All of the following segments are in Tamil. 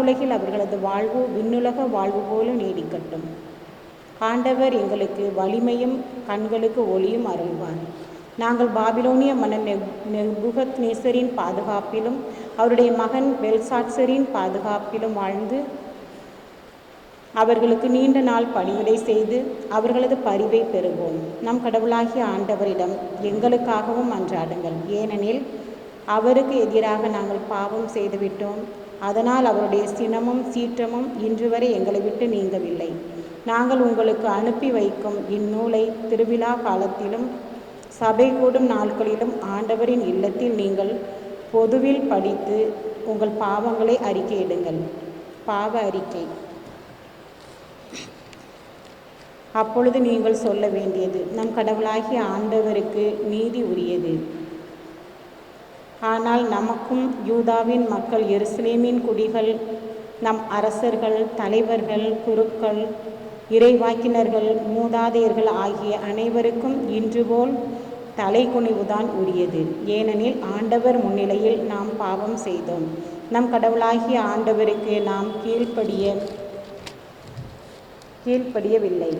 வானுலகில் அவர்களது வாழ்வு விண்ணுலக வாழ்வு போல நீடிக்கட்டும். ஆண்டவர் எங்களுக்கு வலிமையும் கண்களுக்கு ஒளியும் அருள்வார். நாங்கள் பாபிலோனிய மன்னன் நெபுகத் நேசரின் பாதுகாப்பிலும் அவருடைய மகன் பெல்சாட்சரின் பாதுகாப்பிலும் வாழ்ந்து அவர்களுக்கு நீண்ட நாள் பணிவிடை செய்து அவர்களது பரிவை பெறுவோம். நம் கடவுளாகிய ஆண்டவரிடம் எங்களுக்காகவும் அன்றாடுங்கள். ஏனெனில் அவருக்கு எதிராக நாங்கள் பாவம் செய்துவிட்டோம். அதனால் அவருடைய சினமும் சீற்றமும் இன்று வரை எங்களை விட்டு நீங்கவில்லை. நாங்கள் உங்களுக்கு அனுப்பி வைக்கும் இந்நூலை திருவிழா காலத்திலும் சபை கூடும் நாட்களிலும் ஆண்டவரின் இல்லத்தில் நீங்கள் பொதுவில் படித்து உங்கள் பாவங்களை அறிக்கையிடுங்கள் பாவ அறிக்கை. அப்பொழுது நீங்கள் சொல்ல வேண்டியது நம் கடவுளாகிய ஆண்டவருக்கு நீதி உரியது. ஆனால் நமக்கும் யூதாவின் மக்கள் எருசலேமின் குடிகள் நம் அரசர்கள் தலைவர்கள் குருக்கள் இறைவாக்கினர்கள் மூதாதையர்கள் ஆகிய அனைவருக்கும் இன்று போல் தலைகுனிவுதான் உரியது. ஏனெனில் ஆண்டவர் முன்னிலையில் நாம் பாவம் செய்தோம். நம் கடவுளாகிய ஆண்டவருக்கு நாம் கீழ்ப்படிய கீழ்ப்படியவில்லை.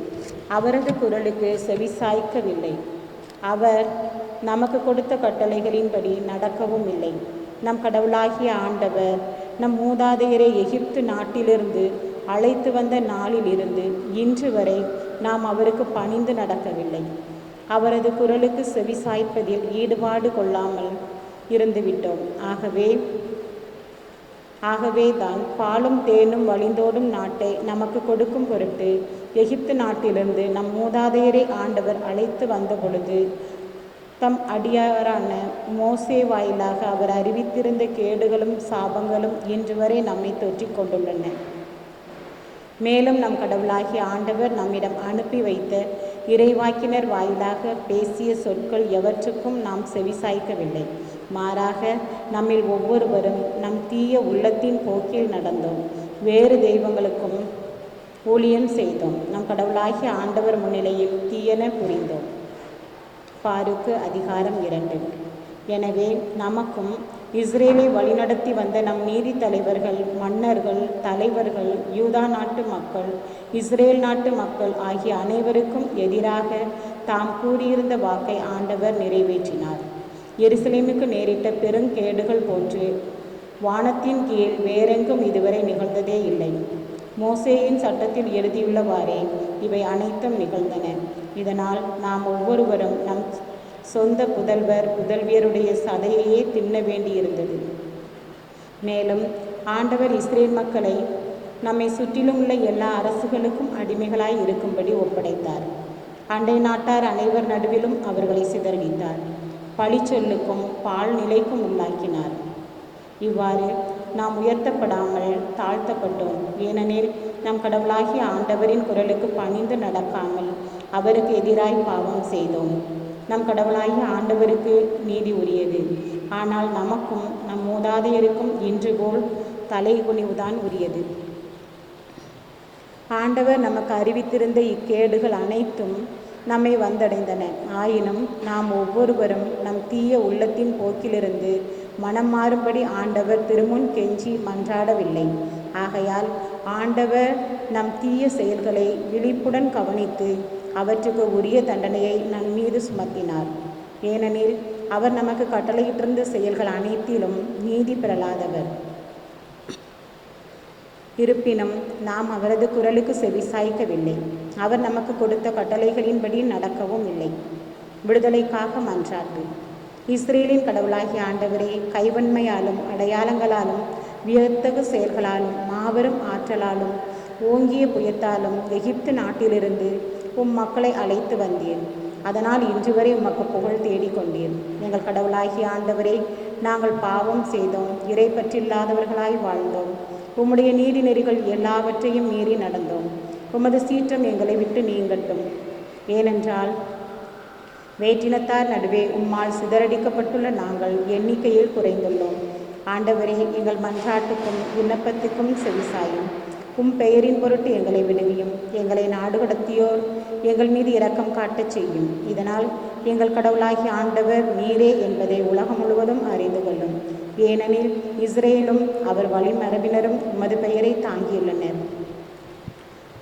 அவரது குரலுக்கு செவிசாய்க்கவில்லை. அவர் நமக்கு கொடுத்த கட்டளைகளின்படி நடக்கவும் இல்லை. நம் கடவுளாகிய ஆண்டவர் நம் மூதாதையரை எகிப்து நாட்டிலிருந்து அழைத்து வந்த நாளிலிருந்து இன்று வரை நாம் அவருக்கு பணிந்து நடக்கவில்லை. அவரது குரலுக்கு செவிசாய்ப்பதில் ஈடுபாடு கொள்ளாமல் இருந்துவிட்டோம். ஆகவே ஆகவே தான் பாலும் தேனும் வழிந்தோடும் நாட்டை நமக்கு கொடுக்கும் பொருட்டு எகிப்து நாட்டிலிருந்து நம் மூதாதையரை ஆண்டவர் அழைத்து வந்த பொழுது தம் அடியாரான மோசே வாயிலாக அவர் அறிவித்திருந்த கேடுகளும் சாபங்களும் இன்று வரை நம்மை தொற்றிக் கொண்டுள்ளன. மேலும் நம் கடவுளாகிய ஆண்டவர் நம்மிடம் அனுப்பி வைத்த இறைவாக்கினர் வாயிலாக பேசிய சொற்கள் எவற்றுக்கும் நாம் செவிசாய்க்கவில்லை. மாறாக நம்மில் ஒவ்வொருவரும் நம் தீய உள்ளத்தின் போக்கில் நடந்தோம். வேறு தெய்வங்களுக்கும் ஊழியம் செய்தோம். நம் கடவுளாகிய ஆண்டவர் முன்னிலையில் தீயன புரிந்தோம். பாருக்கு அதிகாரம் இரண்டு. எனவே நமக்கும் இஸ்ரேலை வழிநடத்தி வந்த நம் நீதி தலைவர்கள் மன்னர்கள் தலைவர்கள் யூதா நாட்டு மக்கள் இஸ்ரேல் நாட்டு மக்கள் ஆகிய அனைவருக்கும் எதிராக தாம் கூறியிருந்த வாக்கை ஆண்டவர் நிறைவேற்றினார். எருசலேமுக்கு நேரிட்ட பெருங்கேடுகள் போன்று வானத்தின் கீழ் வேறெங்கும் இதுவரை நிகழ்ந்ததே இல்லை. மோசேயின் சட்டத்தில் எழுதியுள்ளவாறே இவை அனைத்தும் நிகழ்ந்தன. இதனால் நாம் ஒவ்வொருவரும் நம் சொந்த புதல்வர் புதல்வியருடைய சதையையே தின்ன வேண்டியிருந்தது. மேலும் ஆண்டவர் இஸ்ரேல் மக்களை நம்மை சுற்றிலும் உள்ள எல்லா அரசுகளுக்கும் அடிமைகளாய் இருக்கும்படி ஒப்படைத்தார். அண்டை நாட்டார் அனைவர் நடுவிலும் அவர்களை சிதறடித்தார். பழிச்சொல்லுக்கும் பால் நிலைக்கும் உள்ளாக்கினார். இவ்வாறு நாம் உயர்த்தப்படாமல் தாழ்த்தப்பட்டோம். ஏனெனில் நம் கடவுளாகிய ஆண்டவரின் குரலுக்கு பணிந்து நடக்காமல் அவருக்கு எதிராய் பாவம் செய்தோம். நம் கடவுளாகிய ஆண்டவருக்கு நீதி உரியது. ஆனால் நமக்கும் நம் மூதாதையருக்கும் இன்று போல் தலை குனிவுதான் உரியது. ஆண்டவர் நமக்கு அறிவித்திருந்த இக்கேடுகள் அனைத்தும் நம்மை வந்தடைந்தன. ஆயினும் நாம் ஒவ்வொருவரும் நம் தீய உள்ளத்தின் போக்கிலிருந்து மனம் மாறும்படி ஆண்டவர் திருமுன் கெஞ்சி மன்றாடவில்லை. ஆகையால் ஆண்டவர் நம் தீய செயல்களை விழிப்புடன் கவனித்து அவற்றுக்கு உரிய தண்டனையை நம் மீது சுமத்தினார். ஏனெனில் அவர் நமக்கு கட்டளையிட்டிருந்த செயல்கள் அனைத்திலும் நீதி பெறலாதவர். இருப்பினும் நாம் அவரது குரலுக்கு செவிசாய்க்கவில்லை. அவர் நமக்கு கொடுத்த கட்டளைகளின்படி நடக்கவும் இல்லை. விடுதலைக்காக மன்றாட்டு இஸ்ரேலின் கடவுளாகிய ஆண்டவரே கைவன்மையாலும் அடையாளங்களாலும் வியத்தகு செயல்களாலும் மாபெரும் ஆற்றலாலும் ஓங்கிய புயத்தாலும் எகிப்து நாட்டிலிருந்து உம் மக்களை அழைத்து வந்தீர் அதனால் இன்று வரை உமக்கு புகழ் தேடிக்கொண்டீர் எங்கள் கடவுளாகிய ஆண்டவரே நாங்கள் பாவம் செய்தோம். இறை பற்றில்லாதவர்களாய் வாழ்ந்தோம். உம்முடைய நீதி நெறிகள் எல்லாவற்றையும் மீறி நடந்தோம். உமது சீற்றம் எங்களை விட்டு நீங்கட்டும். ஏனென்றால் வேற்றினத்தார் நடுவே உம்மால் சிதறடிக்கப்பட்டுள்ள நாங்கள் எண்ணிக்கையில் குறைந்துள்ளோம். ஆண்டவரே எங்கள் மன்றாட்டுக்கும் விண்ணப்பத்துக்கும் செவிசாயும். உம் பெயரின் பொருட்டு எங்களை விடுவியும். எங்களை நாடு கடத்தியோர் எங்கள் மீது இரக்கம் காட்டச் செய்யும். இதனால் எங்கள் கடவுளாகி ஆண்டவர் நீரே என்பதை உலகம் முழுவதும் அறிந்து கொள்ளும். ஏனெனில் இஸ்ரேலும் அவர் வழிமரபினரும் உமது பெயரை தாங்கியுள்ளனர்.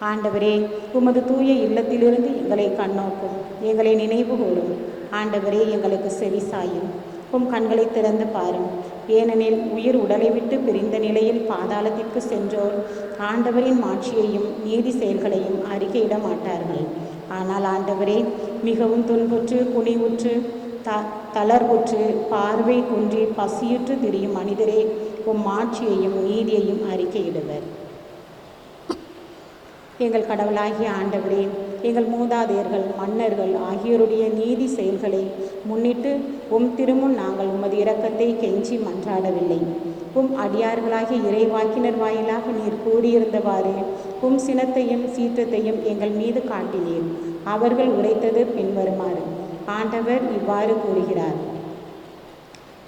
ஆண்டவரே உமது தூய இல்லத்திலிருந்து எங்களை கண்ணோக்கும் எங்களை நினைவு கூறும் ஆண்டவரே எங்களுக்கு செவி சாயும். உம் கண்களை திறந்து பாரும். ஏனெனில் உயிர் உடலை விட்டு பிரிந்த நிலையில் பாதாளத்திற்கு சென்றோர். ஆண்டவரின் மாட்சியையும் நீதி செயல்களையும் அறிக்கையிட மாட்டார்கள். ஆனால் ஆண்டவரே மிகவும் துன்புற்று குனிவுற்று த தளர்வுற்று பார்வை குன்றி பசியுற்று திரியும் மனிதரே உம் மாட்சியையும் நீதியையும் அறிக்கையிடுவர். எங்கள் கடவுளாகிய ஆண்டவரே எங்கள் மூதாதையர்கள் மன்னர்கள் ஆகியோருடைய நீதி செயல்களை முன்னிட்டு உம் திருமுன் நாங்கள் உமது இரக்கத்தை கெஞ்சி மன்றாடவில்லை. உம் அடியார்களாகிய இறைவாக்கினர் வாயிலாக நீர் கூறியிருந்தவாறு உம் சினத்தையும் சீற்றத்தையும் எங்கள் மீது காட்டினீர். அவர்கள் உரைத்தது பின்வருமாறு. ஆண்டவர் இவ்வாறு கூறுகிறார்.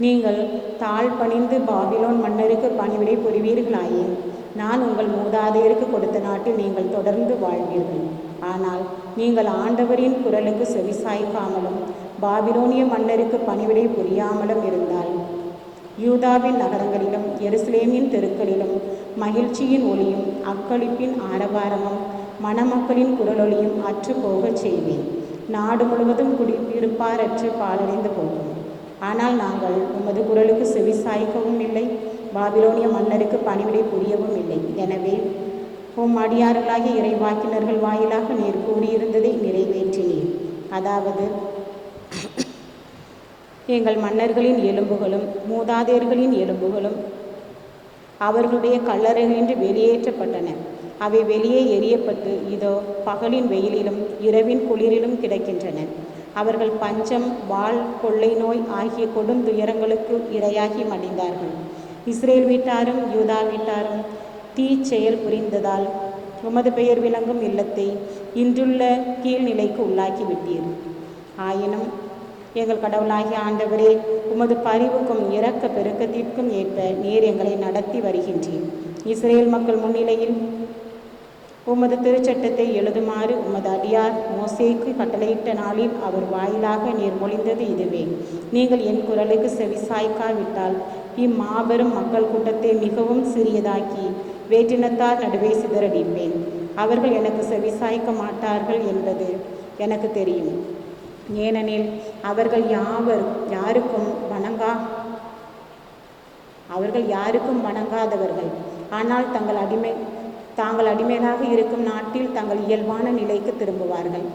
நீங்கள் தாழ் பணிந்து பாபிலோன் மன்னருக்கு பணிவிடை புரிவீர்களாயின் நான் உங்கள் மூதாதையருக்கு கொடுத்த நாட்டில் நீங்கள் தொடர்ந்து வாழ்வீர்கள். ஆனால் நீங்கள் ஆண்டவரின் குரலுக்கு செவிசாய்க்காமலும் பாபிலோனிய மன்னருக்கு பணிவிடை புரியாமலும் இருந்தால் யூதாவின் நகரங்களிலும் எருசலேமின் தெருக்களிலும் மகிழ்ச்சியின் ஒளியும் அக்களிப்பின் ஆரவாரமும் மணமக்களின் குரலொலியும் அற்று போகச் செய்வேன். நாடு முழுவதும் குடியிருப்பாரற்று பாலடைந்து போகும். ஆனால் நாங்கள் உமது குரலுக்கு செவிசாய்க்கவும் இல்லை பாபிலோனிய மன்னருக்கு பணிவிடை புரியவும் இல்லை. எனவே உம் அடியார்களாகிய இறைவாக்கினர்கள் வாயிலாக நீர் கூறியிருந்ததை நிறைவேற்றினீர். அதாவது எங்கள் மன்னர்களின் எலும்புகளும் மூதாதையர்களின் எலும்புகளும் அவர்களுடைய கல்லறைகளின்றி வெளியேற்றப்பட்டன. அவை வெளியே எரியப்பட்டு இதோ பகலின் வெயிலிலும் இரவின் குளிரிலும் கிடக்கின்றன. அவர்கள் பஞ்சம் வாள் கொள்ளை நோய் ஆகிய கொடும் துயரங்களுக்கு இரையாகி மடிந்தார்கள். இஸ்ரேல் வீட்டாரும் யூதா வீட்டாரும் தீச்செயல் புரிந்ததால் உமது பெயர் விளங்கும் இல்லத்தை இன்றுள்ள கீழ்நிலைக்கு உள்ளாக்கி விட்டீர். ஆயினும் எங்கள் கடவுளாகிய ஆண்டவரே உமது பரிவுக்கும் இரக்க பெருக்கத்திற்கும் ஏற்ப நீர் எங்களை நடத்தி வருகின்றீர். இஸ்ரேல் மக்கள் முன்னிலையில் உமது திருச்சட்டத்தை எழுதுமாறு உமது அடியார் மோசேக்கு கட்டளையிட்ட நாளில் அவர் வாயிலாக நீர் மொழிந்தது இதுவே. நீங்கள் என் குரலுக்கு செவிசாய்க்காவிட்டால் இம்மாபெரும் மக்கள் கூட்டத்தை மிகவும் சிறியதாக்கி வேற்றினத்தார் நடுவே சிதறடிப்பேன் அவர்கள் எனக்கு செவிசாய்க்க மாட்டார்கள் என்பது எனக்கு தெரியும். ஏனெனில் அவர்கள் யாவர் யாருக்கும் வணங்கா அவர்கள் யாருக்கும் வணங்காதவர்கள். ஆனால் தங்கள் அடிமை தாங்கள் அடிமைகளாக இருக்கும் நாட்டில் தங்கள் இயல்பான நிலைக்கு திரும்புவார்கள்.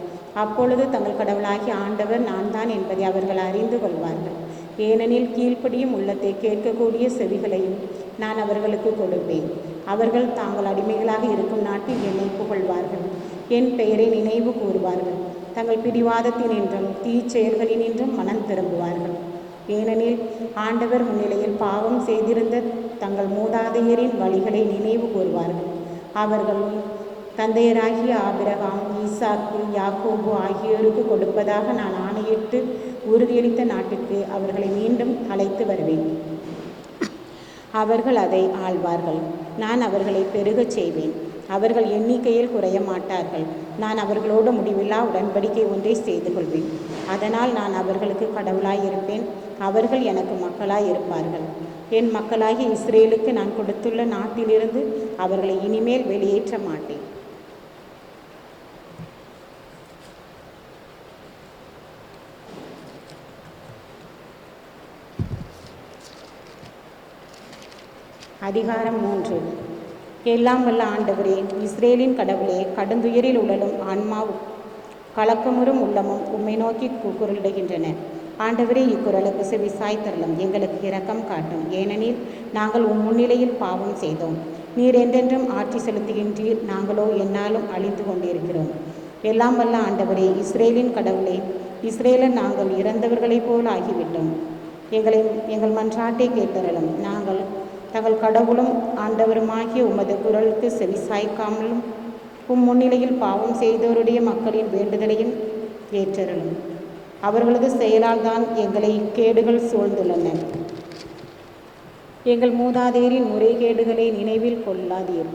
அப்பொழுது தங்கள் கடவுளாகி ஆண்டவர் நான் தான் என்பதை அவர்கள் அறிந்து கொள்வார்கள். ஏனெனில் கீழ்ப்படியும் உள்ளத்தை கேட்கக்கூடிய செவிகளையும் நான் அவர்களுக்கு கொடுப்பேன். அவர்கள் தாங்கள் அடிமைகளாக இருக்கும் நாட்டில் என்னை புகழ்வார்கள். என் பெயரை நினைவு கூறுவார்கள். தங்கள் பிடிவாதத்தினின்றும் தீச்செயல்களினின்றும் மனம் திரும்புவார்கள். ஏனெனில் ஆண்டவர் முன்னிலையில் பாவம் செய்திருந்த தங்கள் மூதாதையரின் வழிகளை நினைவு கூறுவார்கள். அவர்கள் தந்தையராகிய ஆபிரகாம் ஈசாக்கு யாக்கோபு ஆகியோருக்கு கொடுப்பதாக நான் ஆணையிட்டு உறுதியளித்த நாட்டுக்கு அவர்களை மீண்டும் அழைத்து வருவேன். அவர்கள் அதை ஆள்வார்கள். நான் அவர்களை பெருகச் செய்வேன். அவர்கள் எண்ணிக்கையில் குறைய மாட்டார்கள் நான் அவர்களோடு முடிவில்லா உடன்படிக்கை ஒன்றை செய்து கொள்வேன். அதனால் நான் அவர்களுக்கு கடவுளாயிருப்பேன். அவர்கள் எனக்கு மக்களாய் இருப்பார்கள் என் மக்களாகிய இஸ்ரேலுக்கு நான் கொடுத்துள்ள நாட்டிலிருந்து அவர்களை இனிமேல் வெளியேற்ற மாட்டேன். அதிகாரம் மூன்று. எல்லாம் வல்ல ஆண்டவரே இஸ்ரேலின் கடவுளே கடுந்துயரில் உடலும் ஆன்மாவும் கலக்கமுறும் உள்ளமும் உம்மை நோக்கி குரலிடுகின்றன. ஆண்டவரே இக்குரலுக்கு செவி சாய்த்தரலும் எங்களுக்கு இரக்கம் காட்டும். ஏனெனில் நாங்கள் உம் முன்னிலையில் பாவம் செய்தோம். நீர் என்றென்றும் ஆட்சி செலுத்துகின்றீர். நாங்களோ என்னாலும் அழிந்து கொண்டிருக்கிறோம். எல்லாம் வல்ல ஆண்டவரே இஸ்ரேலின் கடவுளே இஸ்ரேலன் நாங்கள் இறந்தவர்களைப் போல் ஆகிவிட்டோம். எங்களை எங்கள் மன்றாட்டை கேட்டறலும் நாங்கள் தங்கள் கடவுளும் ஆண்டவருமாகிய உமது குரலுக்கு செவிசாய்க்காமலும் உம் முன்னிலையில் பாவம் செய்தவருடைய மக்களின் வேண்டுதலையும் ஏற்றருளும். அவர்களது செயலால் தான் எங்களை இக்கேடுகள் சூழ்ந்துள்ளன. எங்கள் மூதாதையரின் முறைகேடுகளை நினைவில் கொள்ளாதீர்.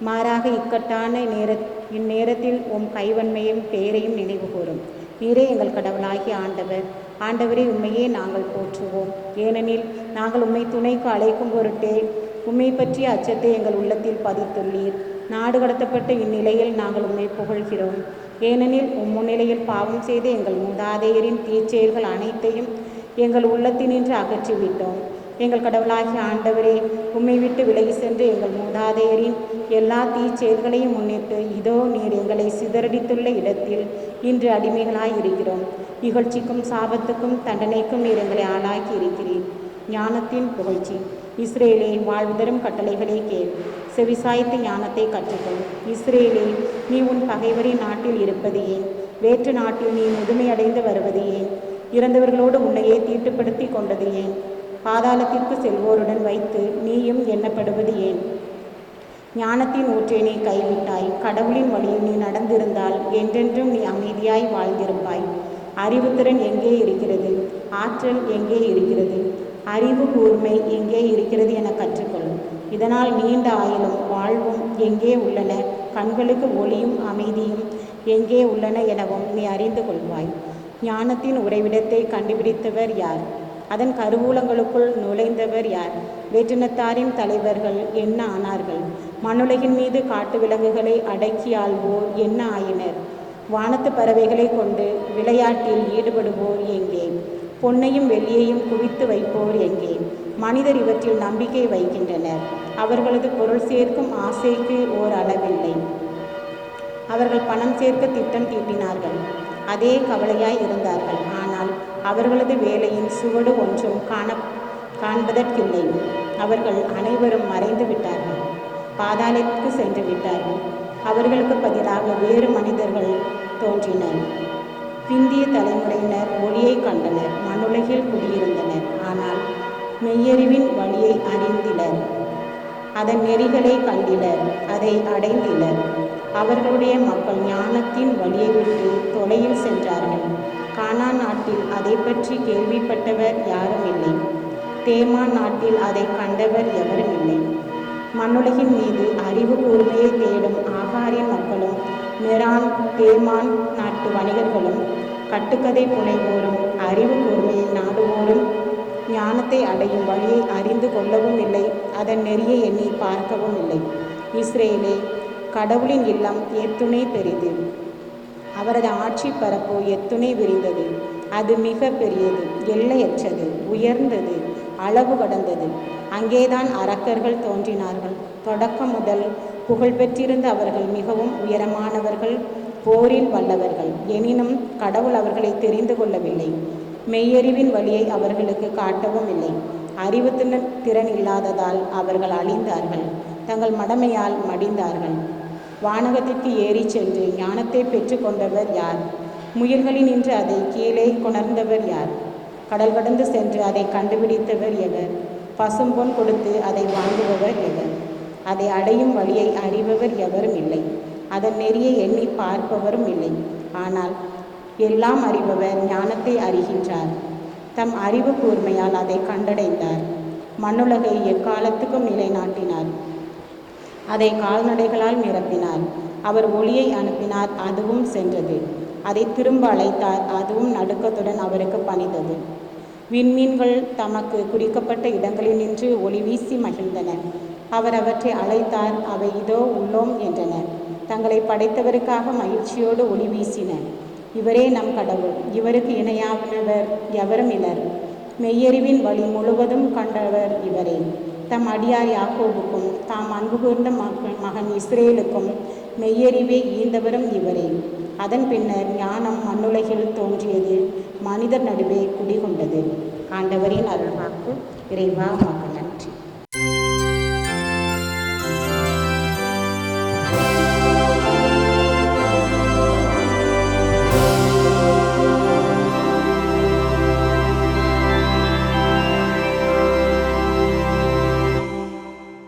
மாறாக இக்கட்டான நேர இந்நேரத்தில் உம் கைவன்மையும் பெயரையும் நினைவு கூறும் நீரே எங்கள் கடவுளாகி ஆண்டவர். ஆண்டவரே உண்மையே நாங்கள் போற்றுவோம். ஏனெனில் நாங்கள் உம்மை துணைக்கு அழைக்கும் பொருட்டே உண்மை பற்றிய அச்சத்தை எங்கள் உள்ளத்தில் பதித்துள்ளீர். நாடு கடத்தப்பட்ட இந்நிலையில் நாங்கள் உம்மை புகழ்கிறோம். ஏனெனில் உம் முன்னிலையில் பாவம் செய்து எங்கள் மூதாதையரின் தீச்செயல்கள் அனைத்தையும் எங்கள் உள்ளத்தினின்று அகற்றிவிட்டோம். எங்கள் கடவுளாகிய ஆண்டவரே உம்மை விட்டு விலகி சென்று எங்கள் மூதாதையரின் எல்லா தீச்செயல்களையும் முன்னிட்டு இதோ நீர் எங்களை சிதறடித்துள்ள இடத்தில் இன்று அடிமைகளாய் இருக்கிறோம். இகழ்ச்சிக்கும் சாபத்துக்கும் தண்டனைக்கும் நீர் எங்களை ஆளாக்கி இருக்கிறீர். ஞானத்தின் புகழ்ச்சி. இஸ்ரேலே வாழ்வு தரும் கட்டளைகளை கேள். செவிசாய்த்து ஞானத்தை கற்றுக்கொள். இஸ்ரேலே நீ உன் பகைவரின் நாட்டில் இருப்பது ஏன்? வேற்று நாட்டில் நீ முதுமையடைந்து வருவது ஏன்? இறந்தவர்களோடு உன்னையே தீட்டுப்படுத்தி கொண்டது ஏன்? பாதாளத்திற்கு செல்வோருடன் வைத்து நீயும் எண்ணப்படுவது ஏன்? ஞானத்தின் ஊற்றை நீ கைவிட்டாய். கடவுளின் வழியில் நீ நடந்திருந்தால் என்றென்றும் நீ அமைதியாய் வாழ்ந்திருப்பாய். அறிவுத்திறன் எங்கே இருக்கிறது? ஆற்றல் எங்கே இருக்கிறது? அறிவு கூர்மை எங்கே இருக்கிறது என கற்றுக்கொள்ளும் இதனால் நீண்ட ஆயுளும் வாழ்வும் எங்கே உள்ளன? கண்களுக்கு ஒளியும் அமைதியும் எங்கே உள்ளன எனவும் நீ அறிந்து கொள்வாய். ஞானத்தின் உறைவிடத்தை கண்டுபிடித்தவர் யார்? அதன் கருவூலங்களுக்குள் நுழைந்தவர் யார்? வேற்றினத்தாரின் தலைவர்கள் என்ன ஆனார்கள்? மண்ணுலகின் மீது காட்டு விலங்குகளை அடக்கி ஆள்வோர் என்ன ஆயினர்? வானத்து பறவைகளை கொண்டு விளையாட்டில் ஈடுபடுவோர் எங்கே? பொன்னையும் வெள்ளியையும் குவித்து வைப்போர் எங்கே? மனிதர் இவற்றில் நம்பிக்கை வைக்கின்றனர். அவர்களது பொருள் சேர்க்கும் ஆசைக்கு ஓர் அளவில்லை அவர்கள் பணம் சேர்க்க திட்டம் தீட்டினார்கள். அதே கவலையாய் இருந்தார்கள். அவர்களது வேலையின் சுவடு ஒன்றும் காண காண்பதற்கில்லை. அவர்கள் அனைவரும் மறைந்து விட்டார்கள். பாதாளத்திற்கு சென்று விட்டார்கள். அவர்களுக்கு பதிலாக வேறு மனிதர்கள் தோன்றினர். பிந்திய தலைமுறையினர் ஒளியை கண்டனர். மண்ணுலகில் குடியிருந்தனர். ஆனால் மெய்யறிவின் வழியை அறிந்திலர். அதன் நெறிகளை கண்டிலர். அதை அடைந்திலர். அவர்களுடைய மக்கள் ஞானத்தின் வழியை விட்டு தொலையில் சென்றார்கள். கானா நாட்டில் அதை பற்றி கேள்விப்பட்டவர் யாரும் இல்லை. தேமான் நாட்டில் அதை கண்டவர் எவரும் இல்லை. மண்ணுலகின் மீது அறிவு கூர்மையை தேடும் ஆகாரிய மக்களும் மெரான் தேமான் நாட்டு வணிகர்களும் கட்டுக்கதை புனைவோரும் அறிவு கூர்மையை நாடுவோரும் ஞானத்தை அடையும் வழியை அறிந்து கொள்ளவும் இல்லை அதன் நெறியை எண்ணி பார்க்கவும் இல்லை. இஸ்ரேலே கடவுளின் இல்லம் எத்துணை பெரிது. அவரது ஆட்சி பரப்பு எத்துணை விரிந்தது. அது மிக பெரியது எல்லையற்றது உயர்ந்தது அளவு கடந்தது. அங்கேதான் அரக்கர்கள் தோன்றினார்கள். தொடக்கம் முதல் புகழ் பெற்றிருந்த அவர்கள் மிகவும் உயரமானவர்கள் போரில் வல்லவர்கள். எனினும் கடவுள் அவர்களை தெரிந்து கொள்ளவில்லை. மெய்யறிவின் வழியை அவர்களுக்கு காட்டவும் இல்லை. அறிவு திறன் இல்லாததால் அவர்கள் அழிந்தார்கள். தங்கள் மடமையால் மடிந்தார்கள். வானகத்திற்கு ஏறி சென்று ஞானத்தை பெற்றுக்கொண்டவர் யார்? முயல்களில் நின்று அதை கீழே கொணர்ந்தவர் யார்? கடல் கடந்து சென்று அதை கண்டுபிடித்தவர் எவர்? பசும்பொன் கொடுத்து அதை வாங்குபவர் எவர்? அதை அடையும் வழியை அறிபவர் எவரும் இல்லை. அதன் நெறியை எண்ணி பார்ப்பவரும் இல்லை. ஆனால் எல்லாம் அறிபவர் ஞானத்தை அறிகின்றார். தம் அறிவு கூர்மையால் அதை கண்டடைந்தார். மண்ணுலகை எக்காலத்துக்கும் நிலைநாட்டினார். அதை கால்நடைகளால் நிரப்பினார். அவர் ஒளியை அனுப்பினார் அதுவும் சென்றது. அதை திரும்ப அழைத்தார் அதுவும் நடுக்கத்துடன் அவருக்கு பணிந்தது. விண்மீன்கள் தமக்கு குறிக்கப்பட்ட இடங்களில் நின்று ஒளி வீசி மகிழ்ந்தன. அவர் அவற்றை அழைத்தார் அவை இதோ உள்ளோம் என்றன. தங்களை படைத்தவருக்காக மகிழ்ச்சியோடு ஒளி வீசின. இவரே நம் கடவுள் இவருக்கு இணையானவர் எவரும் இலர் மெய்யறிவின் வழி முழுவதும் கண்டவர் இவரே. தம் அடியார் யாக்கோவுக்கும் தாம் அன்பு கூர்ந்த மகன் மகன் இஸ்ரேலுக்கும் மெய்யறிவே ஈந்தவரும் இவரே. அதன் பின்னர் ஞானம் மண்ணுலகில் தோன்றியது. மனிதர் நடுவே குடிகொண்டது. ஆண்டவரின் அருள்வாக்கு இறைவா